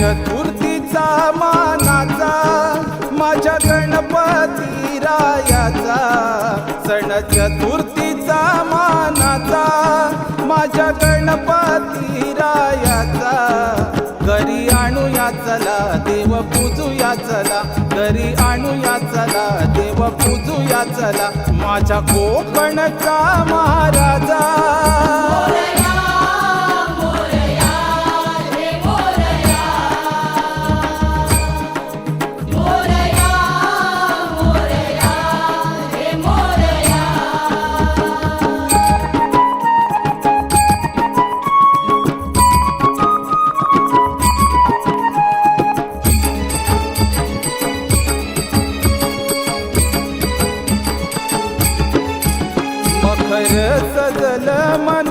चतुर्थीचा मानाचा माझ्या गणपती रायाचा. सण चतुर्थीचा मानाचा माझ्या गणपती रायाचा. घरी आणूया चला देव पूजूया चला. घरी आणूया चला देव पूजूया चला. माझ्या कोकणचा महाराजा. خير سدل من